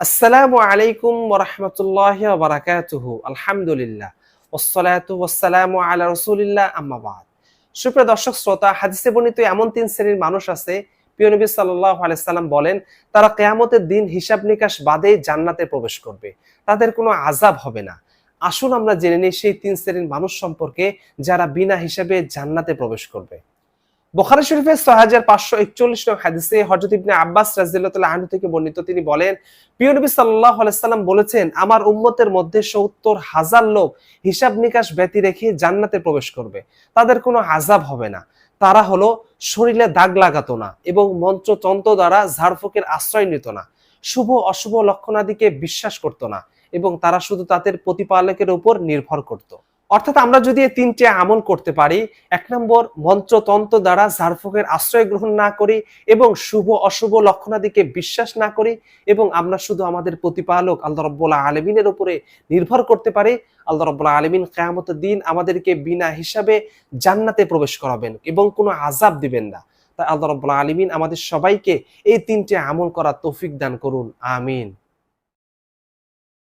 আসসালামু আলাইকুম ওরহমতুল্লাহ বারাকাতুহু আলহামদুলিল্লাহ। ওসলাতু ওসালামু রসুলিল্লাহ আম্মাবাদ সুপ্রিয় দর্শক, শ্রোতা, হাদিসে বর্ণিত এমন তিন শ্রেণির মানুষ আছে, প্রিয় নবী সাল্লাহ আলাইসাল্লাম বলেন, তারা কেয়ামতের দিন হিসাব নিকাশ বাদে জান্নাতে প্রবেশ করবে। তাদের কোনো আজাব হবে না। আসুন আমরা জেনে নিই সেই তিন শ্রেণির মানুষ সম্পর্কে যারা বিনা হিসাবে জান্নাতে প্রবেশ করবে। বোখারি শরীফের ছয় হাজার পাঁচশো একচল্লিশ নং হাদিসে হজরত ইবনে আব্বাস রাজিল্লাহ আনহু থেকে বর্ণিত, তিনি বলেন, প্রিয় নবী সাল্লাহ আলাইসাল্লাম বলেছেন, আমার উম্মতের মধ্যে সত্তর হাজার লোক হিসাব নিকাশ ব্যতি রেখে জান্নাতে প্রবেশ করবে। তাদের কোনো আজাব হবে না। তারা হলো শরীরে দাগ লাগাতো না এবং মন্ত্রতন্ত্র দ্বারা ঝাড়ফুকের আশ্রয় নিত না। শুভ অশুভ লক্ষণাদিকে বিশ্বাস করত না এবং তারা শুধু তাদের প্রতিপালকের উপর নির্ভর করত। অর্থাৎ আমরা যদি এই তিনটে আমল করতে পারি, এক নম্বর মন্ত্রতন্ত্র দ্বারা ঝাড়ফুকের আশ্রয় গ্রহণ না করি এবং শুভ অশুভ লক্ষণাদিকে বিশ্বাস না করি এবং আমরা শুধু আমাদের প্রতিপালক আল্লাহ রব্বুল্লাহ আলমিনের উপরে নির্ভর করতে পারি, আল্লাহ রব্বুল্লাহ আলমিন কেয়ামতের দিন আমাদেরকে বিনা হিসাবে জান্নাতে প্রবেশ করাবেন এবং কোনো আজাব দিবেন না। তাই আল্লাহ রব্বুল্লাহ আলমিন আমাদের সবাইকে এই তিনটে আমল করার তৌফিক দান করুন, আমিন।